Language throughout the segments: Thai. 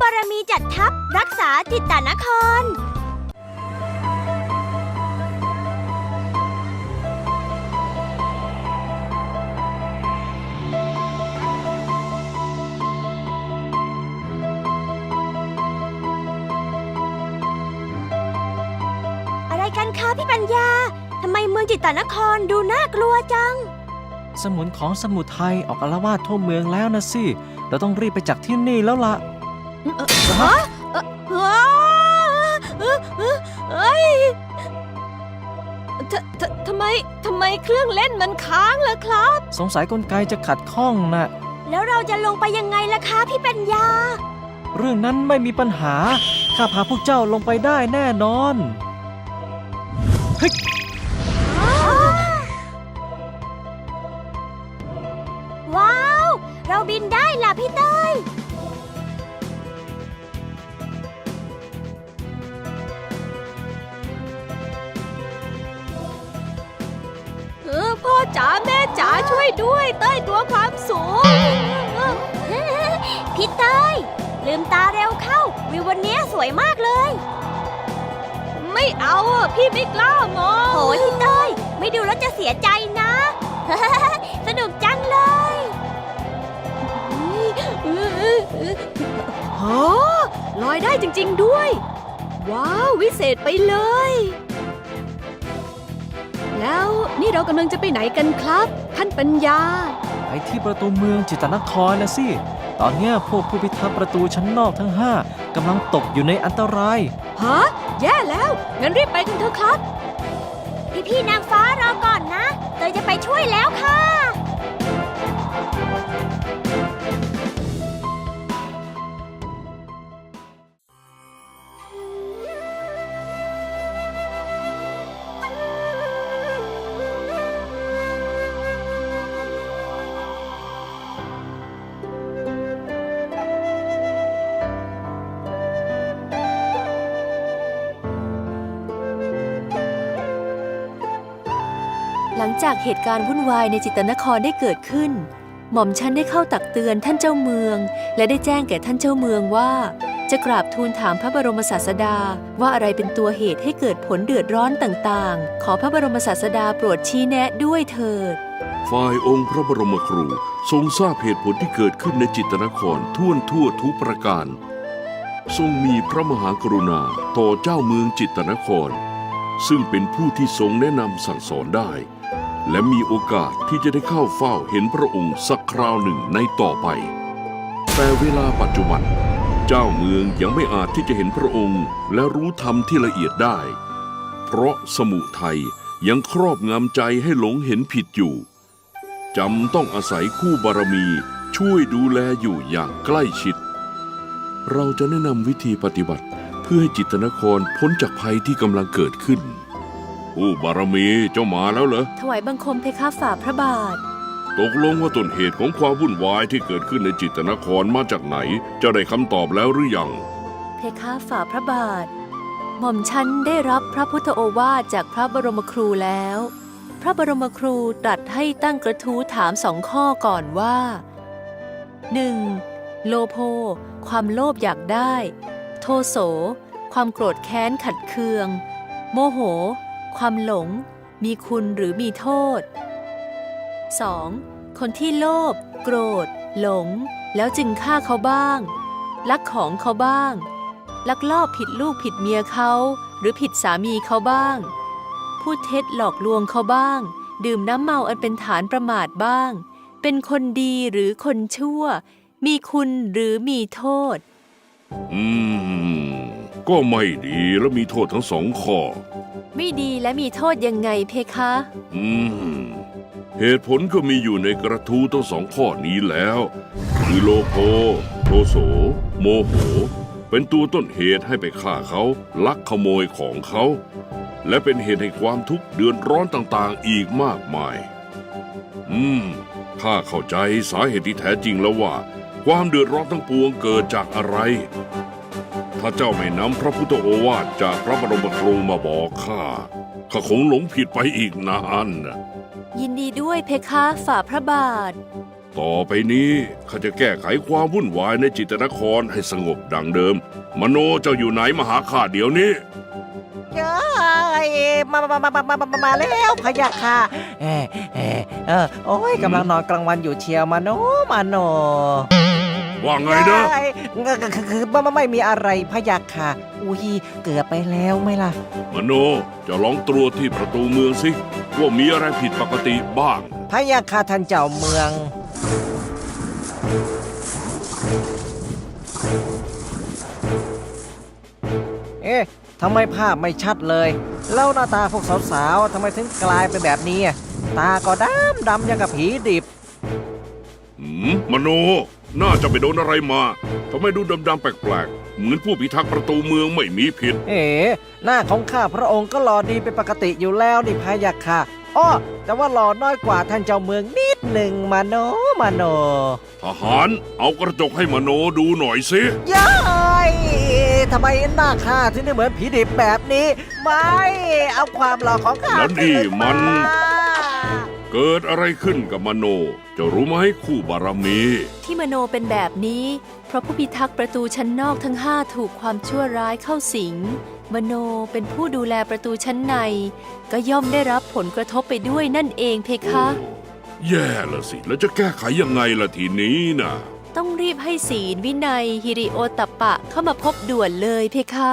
บารมีจัดทัพรักษาจิตตานคร อะไรกันคะพี่ปัญญา ทำไมเมืองจิตตานครดูน่ากลัวจัง สมุนของสมุทรไทยออกอาละวาดทั่วเมืองแล้วนะสิ เราต้องรีบไปจากที่นี่แล้วล่ะ ฮะเอ่อว้าเอ้ยทททำไมทำไมเครื่องเล่นมันค้างล่ะครับ สงสัยกลไกจะขัดข้องนะ แล้วเราจะลงไปยังไงล่ะคะพี่ปัญญา เรื่องนั้นไม่มีปัญหา ข้าพาพวกเจ้าลงไปได้แน่นอนเฮ้ย ช่วยด้วยเต้ยตัวความสูง พี่เต้ยลืมตาเร็วเข้า วิววันนี้สวยมากเลย ไม่เอาอะพี่ไม่กล้ามอง โหยพี่เต้ยไม่ดูแล้วจะเสียใจนะ สนุกจังเลยฮะลอยได้จริง ๆด้วย ว้าว วิเศษไปเลย แล้วนี่เรากำลังจะไปไหนกันครับ ท่านปัญญา ไปที่ประตูเมืองจิตรนครนะสิ ตอนเนี้ยพวกผู้พิทักษ์ประตูชั้นนอกทั้งห้ากำลังตกอยู่ในอันตราย ฮะ แย่แล้ว งั้นรีบไปกันเถอะครับ พี่พี่ๆนางฟ้ารอก่อนนะเตยจะไปช่วยแล้วค่ะ จากเหตุการณ์วุ่นวายในจิตนครได้เกิดขึ้น หม่อมฉันได้เข้าตักเตือนท่านเจ้าเมือง และได้แจ้งแก่ท่านเจ้าเมืองว่า จะกราบทูลถามพระบรมศาสดาว่าอะไรเป็นตัวเหตุให้เกิดผลเดือดร้อนต่างๆ ขอพระบรมศาสดาโปรดชี้แนะด้วยเถิด ฝ่ายองค์พระบรมครูทรงทราบเหตุผลที่เกิดขึ้นในจิตนครท่วนทั่วทุกประการ ทรงมีพระมหากรุณาต่อเจ้าเมืองจิตนคร ซึ่งเป็นผู้ที่ทรงแนะนำสั่งสอนได้ และมีโอกาสที่จะได้เข้าเฝ้าเห็นพระองค์สักคราวหนึ่งในต่อไป แต่เวลาปัจจุบัน เจ้าเมืองยังไม่อาจที่จะเห็นพระองค์ และรู้ธรรมที่ละเอียดได้ เพราะสมุทัยยังครอบงำใจให้หลงเห็นผิดอยู่จำต้องอาศัยคู่บารมีช่วยดูแลอยู่อย่างใกล้ชิด เราจะแนะนำวิธีปฏิบัติเพื่อให้จิตนครพ้นจากภัยที่กำลังเกิดขึ้น ผู้บารมีเจ้ามาแล้วเหรอ ถวายบังคมเพคะฝ่าพระบาท ตกลงว่าต้นเหตุของความวุ่นวายที่เกิดขึ้นในจิตรนครมาจากไหน จะได้คำตอบแล้วหรือยัง เพคะฝ่าพระบาท หม่อมฉันได้รับพระพุทธโอวาทจากพระบรมครูแล้ว พระบรมครูตรัสให้ตั้งกระทู้ถามสองข้อก่อนว่า 1. โลโภความโลภอยากได้ โทโส ความโกรธแค้นขัดเคือง โมโห ความหลง มีคุณหรือมีโทษ 2. คนที่โลภโกรธ หลง แล้วจึงฆ่าเขาบ้าง ลักของเขาบ้าง ลักลอบผิดลูกผิดเมียเขา หรือผิดสามีเขาบ้าง พูดเท็จหลอกลวงเขาบ้าง ดื่มน้ำเมาอันเป็นฐานประมาทบ้าง เป็นคนดีหรือคนชั่ว มีคุณหรือมีโทษ อืม ก็ไม่ดีและมีโทษทั้งสองข้อ ไม่ดีและมีโทษยังไงเพคะ อืม เหตุผลก็มีอยู่ในกระทู้ทั้งสองข้อนี้แล้ว คือโลโภโทโส โมโห เป็นตัวต้นเหตุให้ไปฆ่าเขาลักขโมยของเขา และเป็นเหตุให้ความทุกข์เดือดร้อนต่างๆ อีกมากมาย อืมข้าเข้าใจสาเหตุที่แท้จริงแล้วว่า ความเดือดร้อนทั้งปวงเกิดจากอะไร ถ้าเจ้าไม่นำพระพุทธโอวาทจากพระบรมครูมาบอกข้าข้าคงหลงผิดไปอีกนานนะยินดีด้วยเพคะฝ่าพระบาท ต่อไปนี้ข้าจะแก้ไขความวุ่นวายในจิตรนครให้สงบดังเดิม มโนเจ้าอยู่ไหนมาหาข้าเดี๋ยวนี้ยายมามามามามามามาแล้วพะยะค่ะเออเออเออโอ้ยกำลังนอนกลางวันอยู่เชียวมาโนมาโน ว่าไงนะยายก็ก็คือคือไม่ไม่ไม่มีอะไรพะยะค่ะอุ้ยเกือบไปแล้วไหมล่ะ มโนจะลองตรวจที่ประตูเมืองสิ ว่ามีอะไรผิดปกติบ้างพะยะค่ะท่านเจ้าเมือง เอ๊ะ ทำไมภาพไม่ชัดเลย แล้วหน้าตาพวกสาวๆ ทำไมถึงกลายเป็นแบบนี้อะตาก็ดำดำยังกับผีดิบ หืมมโน น่าจะไปโดนอะไรมาทำไมดูดำๆแปลกๆ เหมือนผู้พิทักษ์ประตูเมืองไม่มีผิด เอ๋หน้าของข้าพระองค์ก็หล่อดีเป็นปกติอยู่แล้วนี่พะยะค่ะอ้อแต่ว่าหล่อน้อยกว่าท่านเจ้าเมืองนิดหนึ่งมาโนมาโนทหารเอากระจกให้มโนดูหน่อยสิย้ายทำไมหน้าข้าถึงได้เหมือนผีดิบแบบนี้ ไม่ เอาความหล่อของข้าแล้วนี่คืามัน เกิดอะไรขึ้นกับมโน จะรู้ไหมคู่บารมี ที่มโนเป็นแบบนี้ เพราะผู้พิทักษ์ประตูชั้นนอกทั้งห้าถูกความชั่วร้ายเข้าสิง มโนเป็นผู้ดูแลประตูชั้นใน ก็ย่อมได้รับผลกระทบไปด้วยนั่นเองเพคะ แย่ละสิ แล้วจะแก้ไขยังไงล่ะทีนี้น่ะต้องรีบให้ศีลวินัยฮิริโอตปปะเข้ามาพบด่วนเลยเพคะ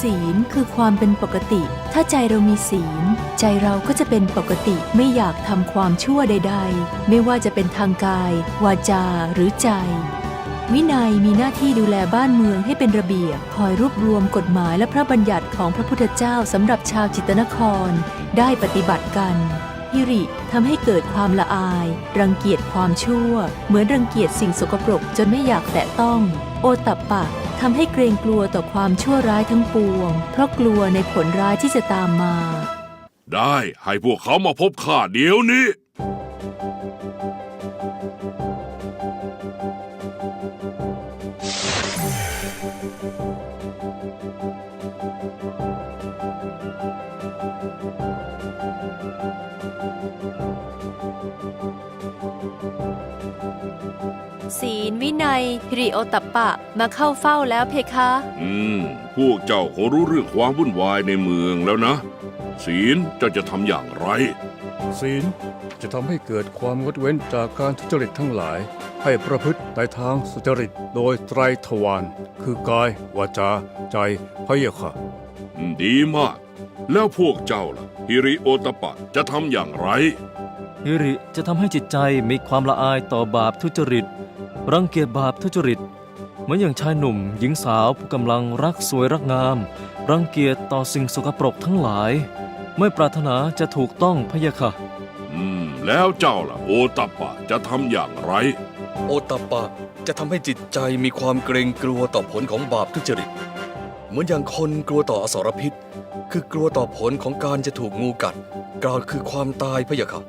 ศีลคือความเป็นปกติ ถ้าใจเรามีศีล ใจเราก็จะเป็นปกติไม่อยากทำความชั่วใด ๆ ไม่ว่าจะเป็นทางกาย วาจาหรือใจ วินัยมีหน้าที่ดูแลบ้านเมืองให้เป็นระเบียบ คอยรวบรวมกฎหมายและพระบัญญัติของพระพุทธเจ้าสำหรับชาวจิตนคร ได้ปฏิบัติกันฮิริทำให้เกิดความละอาย รังเกียจความชั่ว เหมือนรังเกียจสิ่งสกปรกจนไม่อยากแตะต้อง โอตัปปะ ทำให้เกรงกลัวต่อความชั่วร้ายทั้งปวง เพราะกลัวในผลร้ายที่จะตามมา ได้ให้พวกเขามาพบข้าเดี๋ยวนี้ศีล วินัยฮิริโอตัปปะมาเข้าเฝ้าแล้วเพคะ อืม พวกเจ้าคงรู้เรื่องความวุ่นวายในเมืองแล้วนะ ศีลเจ้าจะทำอย่างไร ศีลจะทำให้เกิดความงดเว้นจากการทุจริตทั้งหลาย ให้ประพฤติในทางสุจริตโดยไตรทวารคือกายวาจา ใจพะเยะค่ะอืมดีมาก แล้วพวกเจ้าล่ะฮิริโอตปะจะทำอย่างไรฮิริจะทำให้จิตใจมีความละอายต่อบาปทุจริต รังเกียจบาปทุจริต เหมือนอย่างชายหนุ่ม หญิงสาวผู้กำลังรักสวยรักงาม รังเกียจต่อสิ่งสกปรกทั้งหลาย ไม่ปรารถนาจะถูกต้องพะยะค่ะ อืม แล้วเจ้าล่ะ โอตปะจะทำอย่างไร โอตปปะจะทำให้จิตใจมีความเกรงกลัวต่อผลของบาปทุจริต เหมือนอย่างคนกลัวต่ออสรพิษ คือกลัวต่อผลของการจะถูกงูกัด กล่าวคือความตายพะยะค่ะ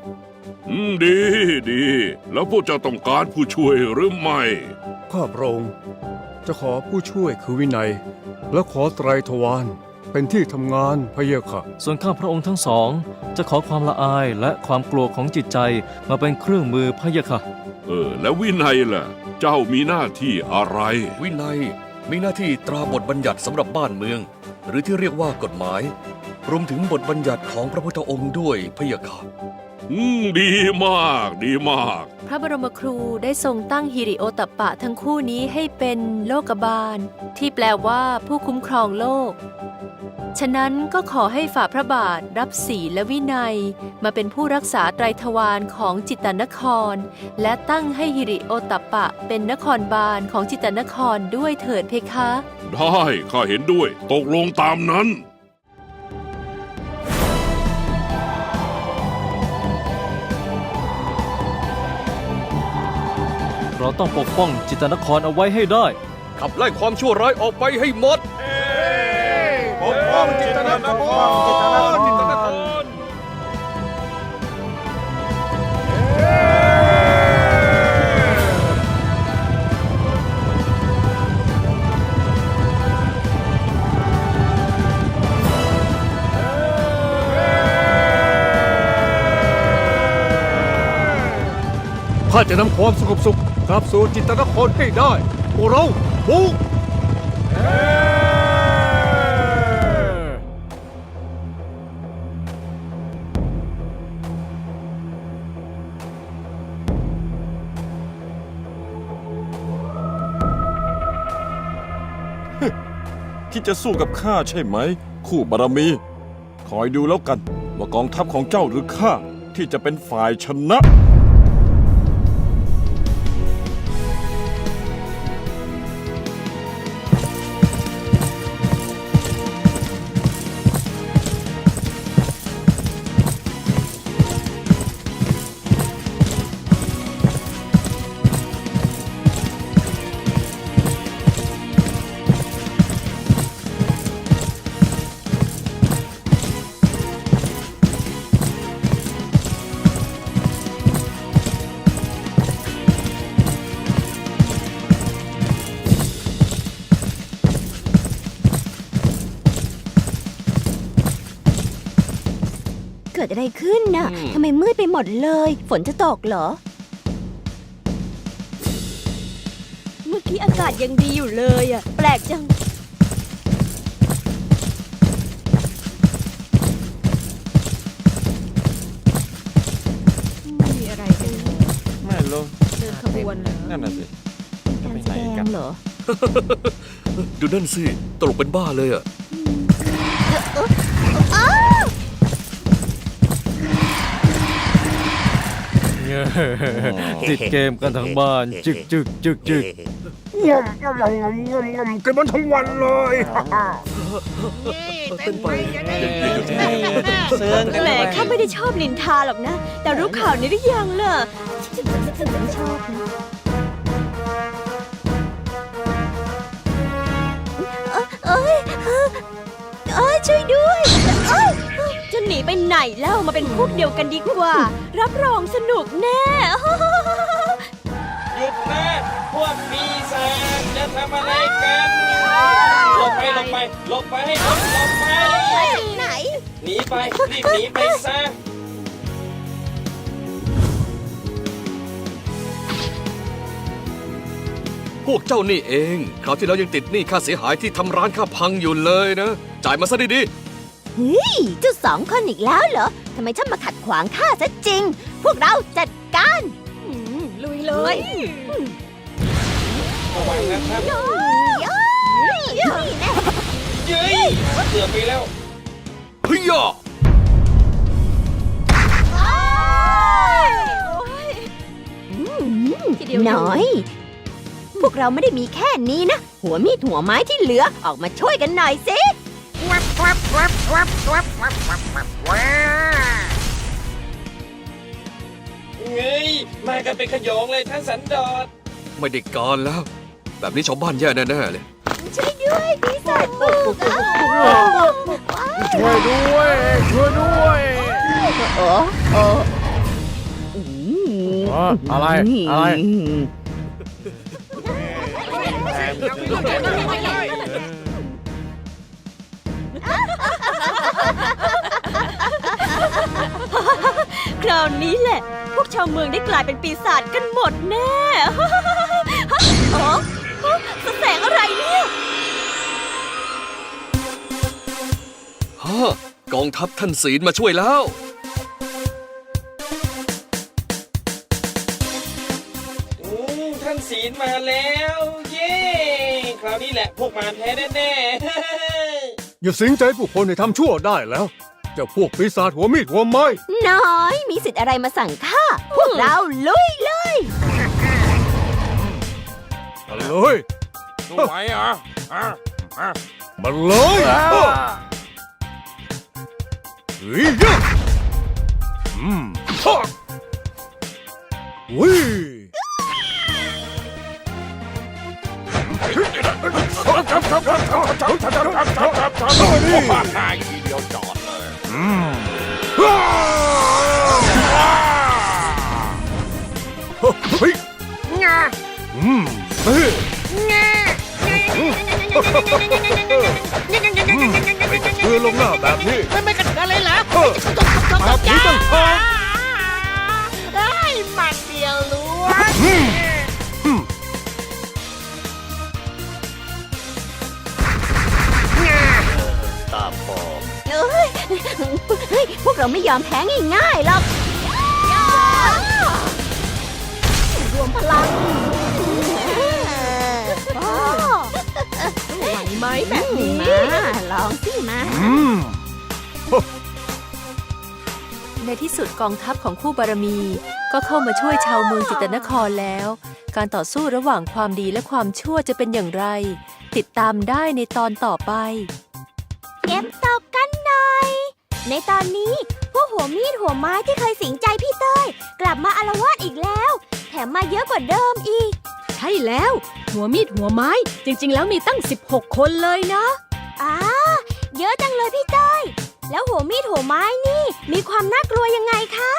อืมดีดี แล้วพวกเจ้าต้องการผู้ช่วยหรือไม่ ข้าพระองค์จะขอผู้ช่วยคือวินัย และขอไตรทวารเป็นที่ทำงานพะเยะค่ะ ส่วนข้าพระองค์ทั้งสอง จะขอความละอายและความกลัวของจิตใจมาเป็นเครื่องมือพะยะค่ะ เออ แล้ววินัยล่ะ เจ้ามีหน้าที่อะไร วินัยมีหน้าที่ตราบทบัญญัติสำหรับบ้านเมือง หรือที่เรียกว่ากฎหมาย รวมถึงบทบัญญัติของพระพุทธองค์ด้วยพะยะค่ะ อืมดีมาก ดีมาก พระบรมครูได้ทรงตั้งฮิริโอตัปปะทั้งคู่นี้ให้เป็นโลกบาล ที่แปลว่าผู้คุ้มครองโลก ฉะนั้นก็ขอให้ฝ่าพระบาทรับศีลและวินัย มาเป็นผู้รักษาไตรทวารของจิตตนคร และตั้งให้ฮิริโอตัปปะ เป็นนครบาลของจิตตนครด้วยเถิดเพคะ ได้ ข้าเห็นด้วย ตกลงตามนั้น เราต้องปกป้องจิตตนครเอาไว้ให้ได้ ขับไล่ความชั่วร้ายออกไปให้หมดปกป้องจิตรนครจิตรนคร ข้าจะนำความสงบสุข กลับสู่จิตนครให้ได้พวกเราบุกที่จะสู้กับข้าใช่ไหม คู่บารมี คอยดูแล้วกัน ว่ากองทัพของเจ้าหรือข้าที่จะเป็นฝ่ายชนะ กิดอะไรขึ้นน่ะอืม ทำไมมืดไปหมดเลย ฝนจะตกเหรอ เมื่อกี้อากาศยังดีอยู่เลยอะ แปลกจังมีอะไรกันไม่รู้เดินขบวนเหรอนั่นน่ะสิ จะไปไหนกัน เหรอดูนั่นสิ ตลกเป็นบ้าเลยอะอ้า ติดเกมกันทั้งบ้าน จึกจึกจึกจึกกันมันทั้งวันเลยเต้นไปเสื่องแหมข้าไม่ได้ชอบนินทาหรอกนะ แต่รู้ข่าวนี้หรือยังล่ะไม่ชอบนะเอ้ยเอ้ยเอ้ยช่วยด้วยเอ้ย จะหนีไปไหนแล้วมาเป็นพวกเดียวกันดีกว่า รับรองสนุกแน่ หยุดนะพวกปีศาจจะทำอะไรกันหลบไปหลบไปหลบไปให้หมดหลบไปไหน หนีไปรีบหนีไปซะพวกเจ้านี่เอง คราวที่แล้วยังติดหนี้ค่าเสียหายที่ทำร้านข้าพังอยู่เลยนะ จ่ายมาซะดี เฮ้ยเจ้าสองคนอีกแล้วเหรอทำไมฉันมาขัดขวางข้าซะจริง พวกเราจัดการลุยเลย ระวังนะครับนี่แน่เย้ยเกือบไปแล้วๆเฮ้ยอะหน่อย พวกเราไม่ได้มีแค่นี้นะ หัวมีดหัวไม้ที่เหลือออกมาช่วยกันหน่อยสิ เงยมากันเป็นขโยงเลยท่านสันดอนไม่ได้การแล้ว แบบนี้ชาวบ้านแย่แน่ๆเลย ช่วยด้วยพี่สัตว์บุกช่วยด้วยช่วยด้วยอะไร อะไร คราวนี้แหละ พวกชาวเมืองได้กลายเป็นปีศาจกันหมดแน่อ๋อแสงอะไรเนี่ยฮะกองทัพท่านศีลมาช่วยแล้วอืมท่านศีลมาแล้ว เย้ คราวนี้แหละพวกมารแท้แน่ๆ อย่าสิงใจผู้คนให้ทำชั่วได้แล้ว เจ้าพวกปีศาจหัวมีดหัวไม้ น้อยมีสิทธิ์อะไรมาสั่งข้าพวกเราลุยเลย มาเลยดูไหมอะอะอะมาเลยเฮ้ยยะอืมฮะวิ่งทีเดียวจอดเลยเฮ้ย เฮ้ยคือลงหน้าแบบนี้ไม่ไม่กันอะไรเหรอเออแบบนี้ต้องทไอ้มัน เฮ้ยพวกเราไม่ยอมแพ้ง่ายๆหรอกรวมพลังไหวไหมแบบนี้มาลองสิมาำอืมในที่สุดกองทัพของคู่บารมี ก็เข้ามาช่วยชาวเมืองจิตรนครแล้ว การต่อสู้ระหว่างความดีและความชั่วจะเป็นอย่างไร ติดตามได้ในตอนต่อไป เก็บตกกันหน่อย ในตอนนี้ พวกหัวมีดหัวไม้ที่เคยสิงใจพี่เต้ย กลับมาอารวาสอีกแล้ว แถมมาเยอะกว่าเดิมอีก ใช่แล้ว หัวมีดหัวไม้ จริง ๆ แล้วมีตั้ง 16 คนเลยนะอ่าเยอะจังเลยพี่เต้ย แล้วหัวมีดหัวไม้นี่ มีความน่ากลัวยังไงคะ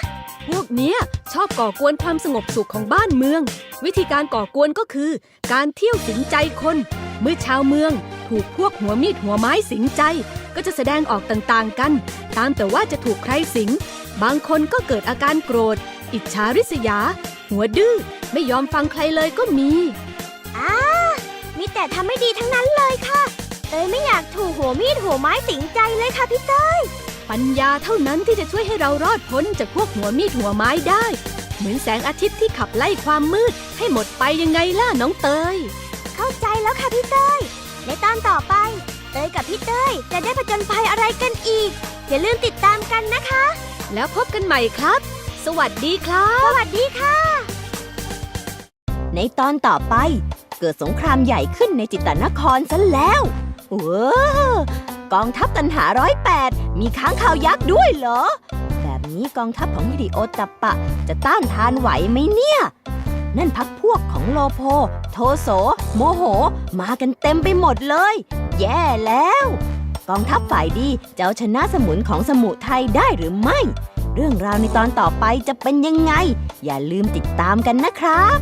พวกเนี้ยชอบก่อกวนความสงบสุขของบ้านเมือง วิธีการก่อกวนก็คือ การเที่ยวสิงใจคน เมื่อชาวเมือง ถูกพวกหัวมีดหัวไม้สิงใจ ก็จะแสดงออกต่างๆกัน ตามแต่ว่าจะถูกใครสิง บางคนก็เกิดอาการโกรธ อิจฉาริษยา หัวดื้อไม่ยอมฟังใครเลยก็มีอ่ามีแต่ทำไม่ดีทั้งนั้นเลยค่ะ เต้ยไม่อยากถูกหัวมีดหัวไม้สิงใจเลยค่ะพี่เต้ยปัญญาเท่านั้นที่จะช่วยให้เรารอดพ้นจากพวกหัวมีดหัวไม้ได้ เหมือนแสงอาทิตย์ที่ขับไล่ความมืด ให้หมดไปยังไงล่ะน้องเตย เข้าใจแล้วค่ะพี่เต้ย ในตอนต่อไปเต้ยกับพี่เต้ยจะได้ผจญภัยอะไรกันอีก อย่าลืมติดตามกันนะคะ แล้วพบกันใหม่ครับสสวัสดีครับ สวัสดีค่ะ ในตอนต่อไป เกิดสงครามใหญ่ขึ้นในจิตตนครซะแล้วว้ากองทัพตันหาร้อยแปดมีค้างคาวยักษ์ด้วยเหรอ แบบนี้กองทัพของฮิริโอตัปปะ จะต้านทานไหวไหมเนี่ย นั่นพักพวกของโลโพ โทโส โมโห มากันเต็มไปหมดเลย แย่แล้ว กองทัพฝ่ายดีจะเอาชนะสมุนของสมุไทยได้หรือไม่ เรื่องราวในตอนต่อไปจะเป็นยังไง อย่าลืมติดตามกันนะครับ